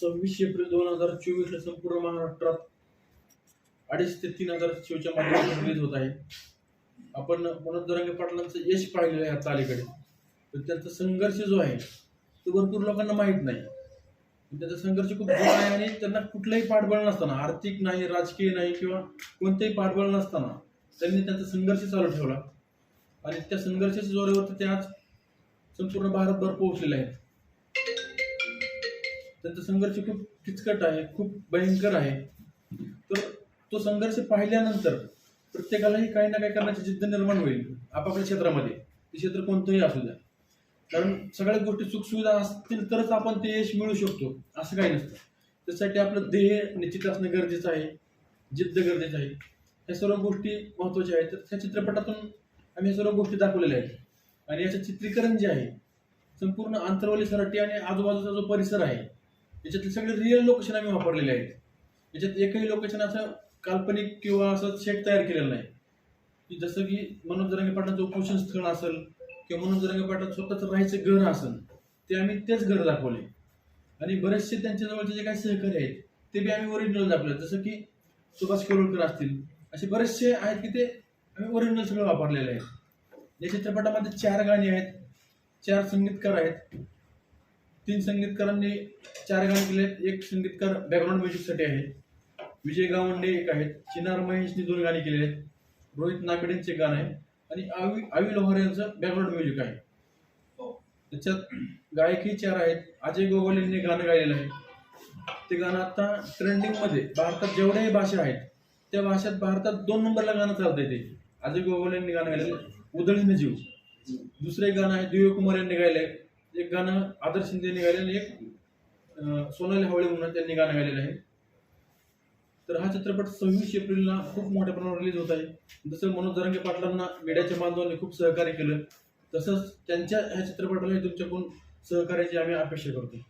सव्वीस एप्रिल दोन हजार चोवीसला संपूर्ण महाराष्ट्रात अडीच ते तीन हजार शोच्या माध्यमातून रिलीज होत आहे. आपण मनोज दरांगे पाटलांचं यश पाहिलेलं आहे आता अलीकडे. तर त्यांचा संघर्ष जो आहे तो भरपूर लोकांना माहीत नाही. त्यांचा संघर्ष खूप जोर आहे आणि त्यांना कुठलंही पाठबळ नसताना आर्थिक नाही राजकीय नाही किंवा कोणतंही पाठबळ नसताना त्यांनी त्यांचा संघर्ष चालू ठेवला. आणि त्या संघर्षाच्या जोरावरती ते आज संपूर्ण भारतभर पोहोचलेले आहेत. त्यांचा संघर्ष खूप किचकट आहे खूप भयंकर आहे. तर तो संघर्ष पाहिल्यानंतर प्रत्येकालाही काही ना काही करण्याची जिद्द निर्माण होईल आपापल्या क्षेत्रामध्ये. ते क्षेत्र कोणतंही असू द्या. कारण सगळ्या गोष्टी सुखसुविधा असतील तरच आपण ते यश मिळू शकतो असं काही नसतं. त्यासाठी आपलं ध्येय निश्चित असणं गरजेचं आहे जिद्द गरजेचं आहे. ह्या सर्व गोष्टी महत्त्वाच्या आहेत. तर त्या चित्रपटातून आम्ही ह्या सर्व गोष्टी दाखवलेल्या आहेत. आणि याचं चित्रीकरण जे आहे संपूर्ण आंतरवली सराटी आणि आजूबाजूचा जो परिसर आहे याच्यातले सगळे रिअल लोकेशन आम्ही वापरलेले आहेत. याच्यात एकही लोकेशन असं काल्पनिक किंवा असं सेट तयार केलेलं नाही. की जसं की मनोज जरांगे पाटलांचं उपोषण स्थळ असेल किंवा मनोज जरांगे स्वतःचं राहायचं घर असेल ते आम्ही तेच घर दाखवले. आणि बरेचसे त्यांच्याजवळचे जे काही सहकारी आहेत ते बी आम्ही ओरिजिनल दाखवले. जसं की सुभाष केरोळकर असतील असे बरेचसे आहेत की ते आम्ही ओरिजिनल सगळं वापरलेले आहेत या चित्रपटामध्ये चार गाणी आहेत चार संगीतकार आहेत तीन संगीतकारांनी चार गाणी केले आहेत. एक संगीतकार बॅकग्राऊंड म्युझिकसाठी आहे. विजय गावंडे एक आहेत. चिनार महेशनी दोन गाणी केलेली आहेत. रोहित नागडेंचे गाणं आहे. आणि आवी आवी लोहार यांचं बॅकग्राऊंड म्युझिक आहे. त्याच्यात गायकही चार आहेत. अजय गोगोल यांनी गाणं गायलेलं आहे. ते गाणं आता ट्रेंडिंगमध्ये भारतात जेवढ्याही भाषा आहेत त्या भाषेत भारतात दोन नंबरला गाणं चालतंय ते. अजय गोगोल यांनी गाणं गायलेलं आहे, जीव. दुसरे गाणं आहे. दिव्य कुमार यांनी गायलंय. एक गाणं आदर शिंदे यांनी आणि एक सोनाली हवळे म्हणून त्यांनी गाणं गायलेलं आहे. तर हा चित्रपट सव्वीस एप्रिलला खूप मोठ्या प्रमाणावर रिलीज होत आहे. जसं मनोज जरंगे पाटलांना मीडियाच्या बांधवांनी खूप सहकार्य केलं. तसंच त्यांच्या ह्या चित्रपटालाही तुमच्याकडून सहकार्याची आम्ही अपेक्षा करतो.